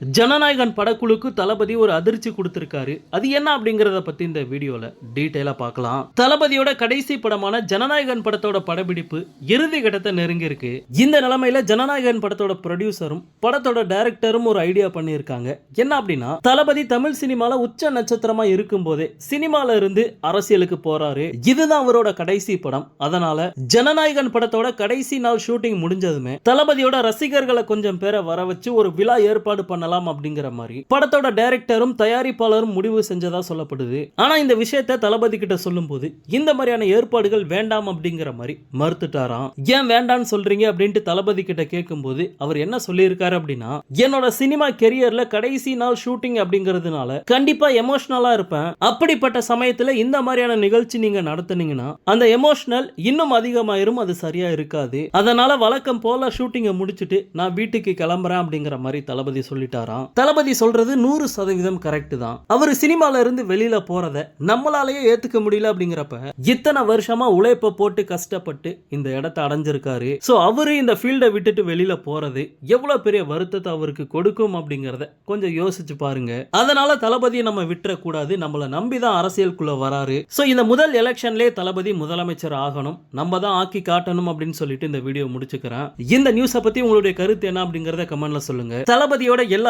ஜனநாயகன் படக்குழுக்கு தளபதி ஒரு அதிர்ச்சி கொடுத்திருக்காரு. அது என்ன அப்படிங்கறத பத்தி இந்த வீடியோல டீட்டெயிலா பார்க்கலாம். தளபதியோட கடைசி படமான ஜனநாயகன் படத்தோட படப்பிடிப்பு இறுதி கட்டத்தை நெருங்கி இருக்கு இந்த நிலைமையில ஜனநாயகன் படத்தோட ப்ரொடியூசரும் படத்தோட டைரக்டரும் ஒரு ஐடியா பண்ணியிருக்காங்க. என்ன அப்படின்னா தளபதி தமிழ் சினிமால உச்ச நட்சத்திரமா இருக்கும் போதே சினிமால இருந்து அரசியலுக்கு போறாரு. இதுதான் அவரோட கடைசி படம். அதனால ஜனநாயகன் படத்தோட கடைசி நாள் ஷூட்டிங் முடிஞ்சதுமே தளபதியோட ரசிகர்களை கொஞ்சம் பேரை வர வச்சு ஒரு விழா ஏற்பாடு பண்ணலாம் அப்படிங்கிற மாதிரி. படத்தோட டைரக்டரும் தயாரிப்பாளரும் முடிவு செஞ்சதா சொல்லப்படுது. ஆனா இந்த விஷயத்தை தளபதி கிட்ட சொல்லும்போது இந்த மாதிரியான ஏற்பாடுகள் வேண்டாம் அப்படிங்கிற மாதிரி மறுத்துட்டாராம். ஏன் வேண்டாம்னு சொல்றீங்க அப்படின்ட்டு தளபதி கிட்ட கேட்கும்போது அவர் என்ன சொல்லியிருக்காரு அப்படின்னா என்னோட சினிமா கெரியர்ல கடைசி நாள் ஷூட்டிங் அப்படிங்கிறதுனால கண்டிப்பா எமோஷனலா இருப்பேன். அப்படிப்பட்ட சமயத்துல இந்த மாதிரியான நிகழ்ச்சி நீங்க நடத்துனீங்கன்னா அந்த எமோஷனல் இன்னும் அதிகமாயிரும் அது சரியா இருக்காது. அதனால வழக்கம் போல ஷூட்டிங்கை முடிச்சுட்டு நான் வீட்டுக்கு கிளம்புறேன் அப்படிங்கிற மாதிரி தளபதி சொல்லிட்டாராம் தளபதி சொல்றது நூறு சதவீதம் கரெக்ட் தான். அவர் சினிமால இருந்து வெளியில போறத நம்மளாலேயே ஏத்துக்க முடியல அப்படிங்கிறப்ப இத்தனை வருஷமா உழைப்ப போட்டு கஷ்டப்பட்டு இந்த இடத்தை அடைஞ்சிருக்காரு. ஸோ அவரு இந்த ஃபீல்டை விட்டுட்டு வெளியில போறது எவ்வளவு பெரிய வருத்தத்தை அவருக்கு கொடுக்கும் அப்படிங்கிறத கொஞ்சம் யோசிச்சு பாருங்க. அதனால தளபதியை நம்ம விட்டுறக்கூடாது. நம்மள நம்பி தான் அரசியலுக்குள்ள வராரு. சோ இந்த முதல் எலெக்ஷன்லேயே தளபதி முதலமைச்சர் ஆகணும். நம்ம தான் ஆக்கி காட்டணும் அப்படின்னு சொல்லிட்டு இந்த வீடியோ முடிச்சுக்கிறேன். இந்த நியூஸை பத்தி உங்களுடைய கருத்து என்ன அப்படிங்கறத கமெண்ட்ல சொல்லுங்க. தளபதியோட எல்லா